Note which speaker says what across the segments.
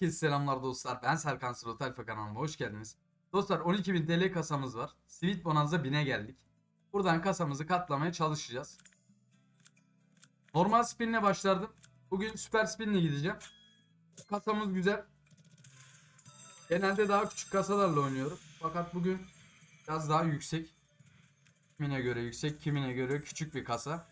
Speaker 1: Herkese selamlar dostlar. Ben Serkan Sıro Tayfa kanalıma hoş geldiniz. Dostlar 12.000 TL kasamız var. Sweet Bonanza 1000'e geldik. Buradan kasamızı katlamaya çalışacağız. Normal spinle başlardım. Bugün süper spinle gideceğim. Kasamız güzel. Genelde daha küçük kasalarla oynuyorum. Fakat bugün biraz daha yüksek. Kimine göre yüksek, kimine göre küçük bir kasa.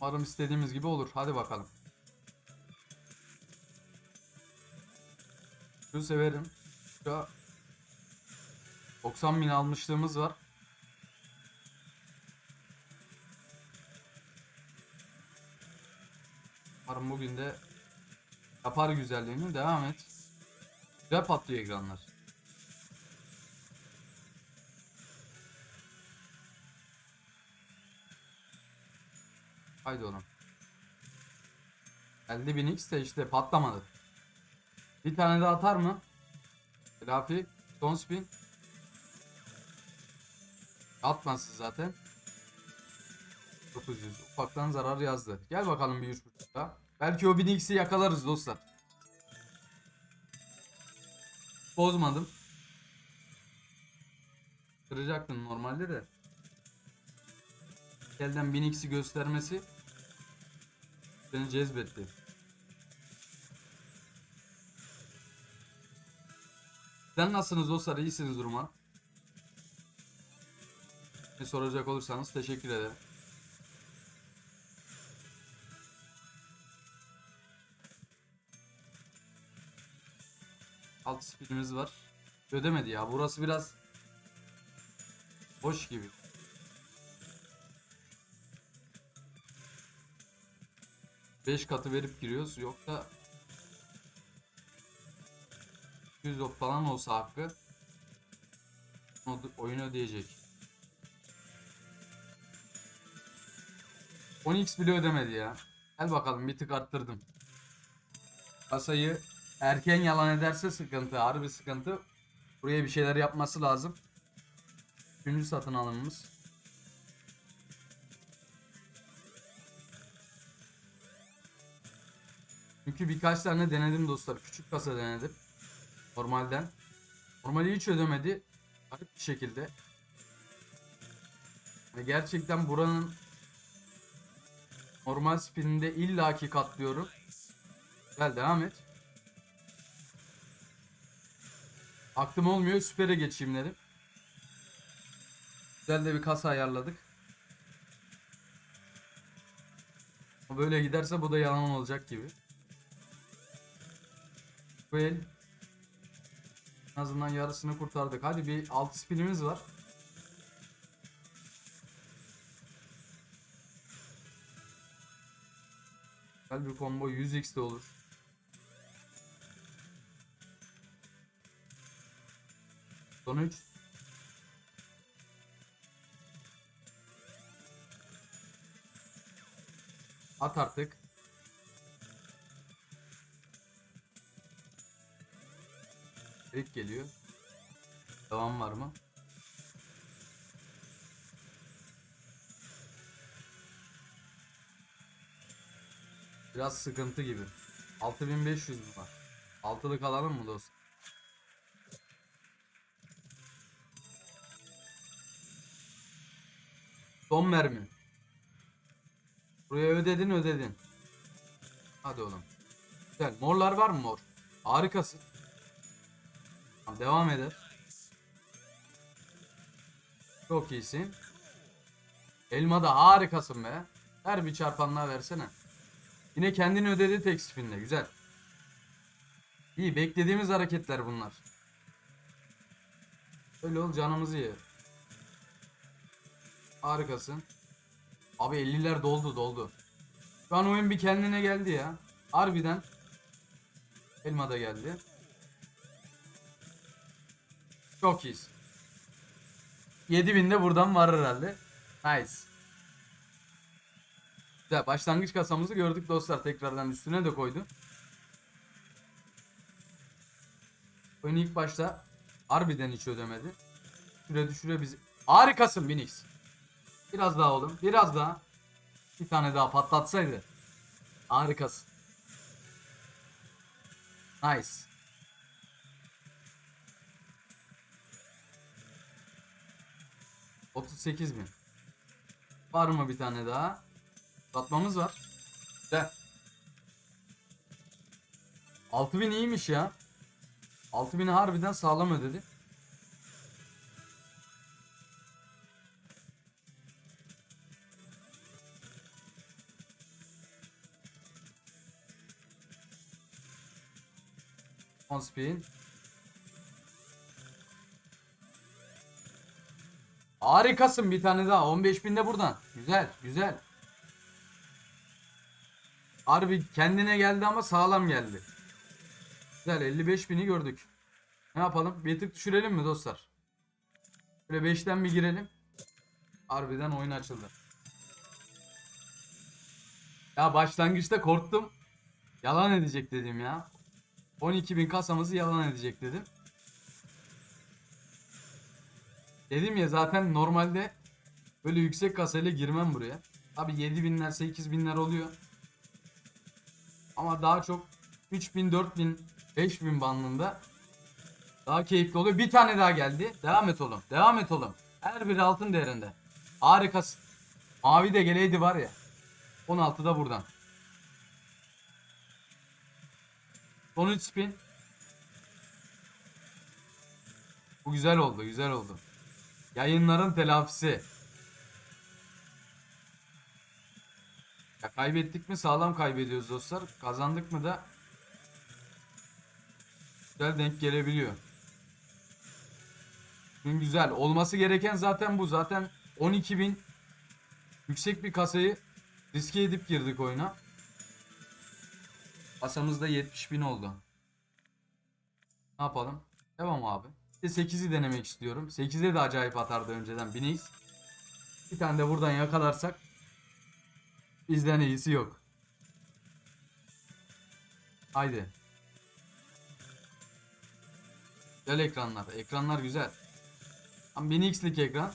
Speaker 1: Umarım istediğimiz gibi olur. Hadi bakalım. Şu severim. Şu 90 bin almışlığımız var. Umarım bugün de yapar güzelliğini. Devam et. Güzel patlıyor ekranlar. Haydi oğlum. Elde 1000x de işte patlamadı. Bir tane daha atar mı? Telafi. Son spin. Atmasın zaten. 900. Ufaktan zarar yazdı. Gel bakalım bir 3.5 daha. Belki o 1000x'i yakalarız dostlar. Bozmadım. Kıracaktın normalde de. Elden 1000x'i göstermesi beni cezbetti. Sen nasılsınız dostlar? İyisiniz duruma. Ne soracak olursanız teşekkür ederim. Alt spinimiz var. Ödemedi ya. Burası biraz boş gibi. Beş katı verip giriyoruz. Yoksa 100 yok falan olsa hakkı oyun ödeyecek. 10x bile ödemedi ya. Gel bakalım bir tık arttırdım. Kasayı erken yalan ederse sıkıntı, harbi sıkıntı. Buraya bir şeyler yapması lazım. Üçüncü satın alımımız. Çünkü birkaç tane denedim dostlar. Küçük kasa denedim. Normalden. Normali hiç ödemedi. Garip bir şekilde. Ve gerçekten buranın normal spininde illaki katlıyorum. Gel devam et. Aklım olmuyor. Süper'e geçeyim dedim. Güzel de bir kasa ayarladık. Böyle giderse bu da yalan olacak gibi. Bu el en azından yarısını kurtardık. Hadi bir alt spinimiz var. Güzel bir combo 100x de olur. Son 3. At artık. Tek geliyor. Devam var mı? Biraz sıkıntı gibi. 6500 mü var? Altılık alalım mı dostum? Son mermi. Buraya ödedin ödedin. Hadi oğlum. Güzel. Morlar var mı mor? Harikasın. Devam eder. Çok iyisin. Elma da harikasın be. Her bir çarpanlığa versene. Yine kendini ödedi tek spinle. Güzel. İyi beklediğimiz hareketler bunlar. Öyle ol canımızı ye. Harikasın. Abi 50'ler doldu doldu. Şu an oyun bir kendine geldi ya. Harbiden. Elma da geldi. Çok iyiyiz. 7000 de buradan var herhalde. Nice. Güzel. Başlangıç kasamızı gördük dostlar. Tekrardan üstüne de koydum. Oyun ilk başta harbiden hiç ödemedi. Düşüre düşüre bizi... Harikasın Binix. Biraz daha oğlum. Biraz daha. Bir tane daha patlatsaydı. Harikasın. Nice. Otuz sekiz bin. Var mı bir tane daha? Satmamız var. Güzel. 6000 iyiymiş ya. 6000'i harbiden sağlam ödedi. On spin. Harikasın bir tane daha. 15 binde buradan. Güzel, güzel. Harbi kendine geldi ama sağlam geldi. Güzel 55 bini gördük. Ne yapalım? Bir tık düşürelim mi dostlar? Böyle 5'ten bir girelim. Harbiden oyun açıldı. Ya başlangıçta korktum. Yalan edecek dedim ya. 12.000 kasamızı yalan edecek dedim. Dedim ya zaten normalde böyle yüksek kasayla girmem buraya. Abi 7000'ler 8000'ler oluyor. Ama daha çok 3000, 4000, 5000 bandında daha keyifli oluyor. Bir tane daha geldi. Devam et oğlum. Devam et oğlum. Her biri altın değerinde. Harikasın. Mavi de geleydi var ya. 16 da buradan. Son 3 spin. Bu güzel oldu, güzel oldu. Yayınların telafisi. Ya kaybettik mi sağlam kaybediyoruz dostlar. Kazandık mı da güzel denk gelebiliyor. Gün güzel. Olması gereken zaten bu. Zaten 12.000 yüksek bir kasayı riske edip girdik oyuna. Kasamızda 70.000 oldu. Ne yapalım? Devam abi. De 8'i denemek istiyorum. 8'e de acayip atardı önceden 1000x. Bir tane de buradan yakalarsak bizden iyisi yok. Haydi. Güzel ekranlar. Ekranlar güzel. Tam 1000x'lik ekran.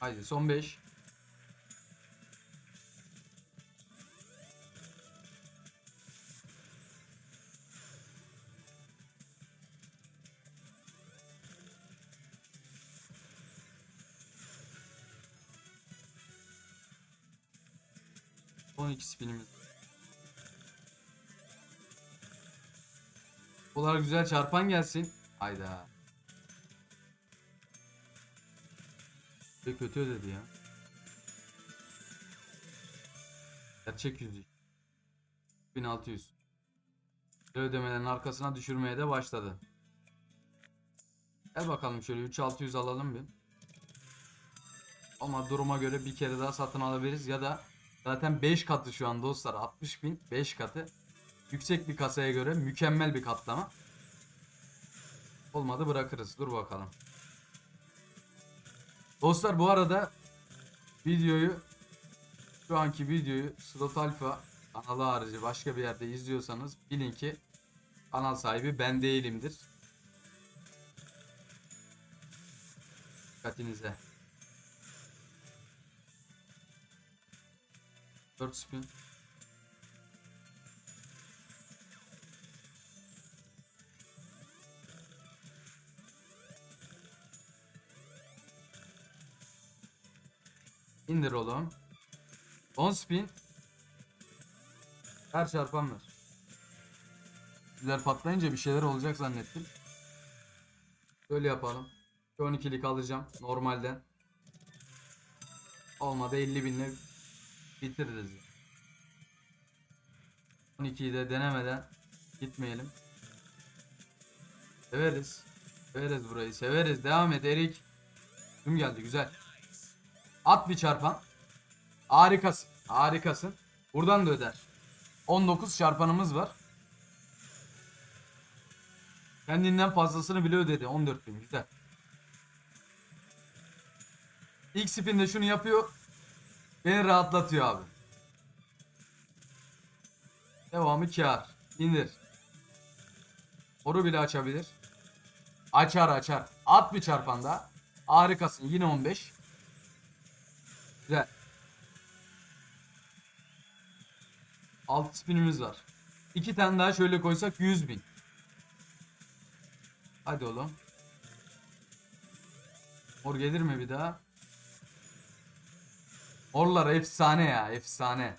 Speaker 1: Haydi son 5. İki spinimiz. Bunlar güzel çarpan gelsin. Hayda. Bir kötü ödedi ya. Gerçek yüzük. 1600. Ödemelerin arkasına düşürmeye de başladı. Gel bakalım şöyle 3600 alalım bir. Ama duruma göre bir kere daha satın alabiliriz ya da zaten 5 katı şu an dostlar 60 bin 5 katı. Yüksek bir kasaya göre mükemmel bir katlama. Olmadı bırakırız. Dur bakalım. Dostlar bu arada videoyu şu anki videoyu Slot Alpha kanalı harici başka bir yerde izliyorsanız bilin ki kanal sahibi ben değilimdir. Dikkatinize. 4 spin. İndir oğlum. 10 spin. Her çarpan ver. Güzel patlayınca bir şeyler olacak zannettim. Böyle yapalım. 12'lik alacağım normalden. Olmadı 50 binle bitiririz. 12'yi de denemeden gitmeyelim. Severiz. Severiz burayı. Severiz. Devam et Erik. Tüm geldi güzel. At bir çarpan. Harikasın. Harikasın. Buradan da öder. 19 çarpanımız var. Kendinden fazlasını bile ödedi. 14 bin. Güzel. İlk spinde şunu yapıyor. Beni rahatlatıyor abi. Devamı kar. İndir. Oru bile açabilir. Açar açar. At bir çarpan daha. Harikasın. Yine 15. Güzel. 6 spinimiz var. 2 tane daha şöyle koysak 100 bin. Hadi oğlum. Mor gelir mi bir daha? Morlar efsane ya efsane.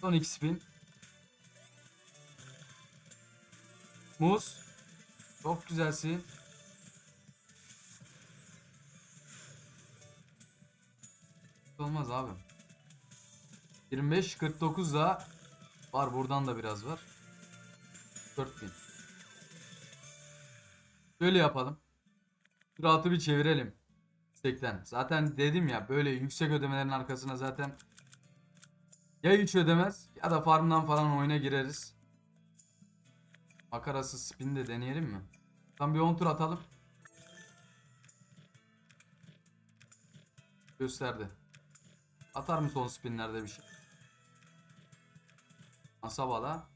Speaker 1: Son 2 spin. Muz. Çok güzelsin. Olmaz abi. 25 49 da var buradan da biraz var. 4000. Şöyle yapalım. Şu rahatı bir çevirelim. Yüksekten. Zaten dedim ya böyle yüksek ödemelerin arkasına zaten ya hiç ödemez ya da farmdan falan oyuna gireriz. Makarası spin de deneyelim mi? Tam bir 10 tur atalım. Gösterdi. Atar mı son spinlerde bir şey? Asabala.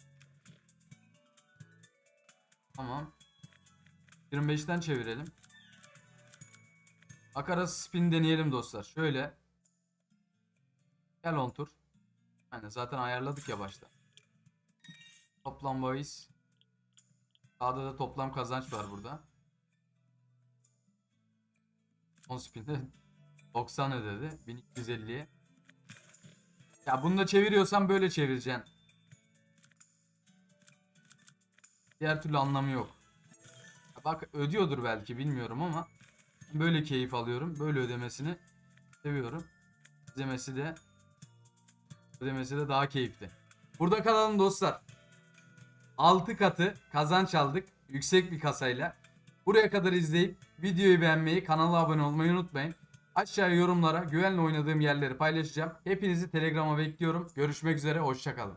Speaker 1: Tamam. 25'ten çevirelim. Akara spin deneyelim dostlar. Şöyle. Gel 10 tur. Yani zaten ayarladık ya başta. Toplam bahis. Sağda da toplam kazanç var burada. 10 spinde 90 ödedi. 1250'ye. Ya bunu da çeviriyorsan böyle çevireceksin. Diğer türlü anlamı yok. Bak ödüyordur belki bilmiyorum ama böyle keyif alıyorum. Böyle ödemesini seviyorum. Ödemesi de ödemesi de daha keyifli. Burada kalalım dostlar. 6 katı kazanç aldık. Yüksek bir kasayla. Buraya kadar izleyip videoyu beğenmeyi, kanala abone olmayı unutmayın. Aşağıya yorumlara güvenle oynadığım yerleri paylaşacağım. Hepinizi Telegram'a bekliyorum. Görüşmek üzere, hoşçakalın.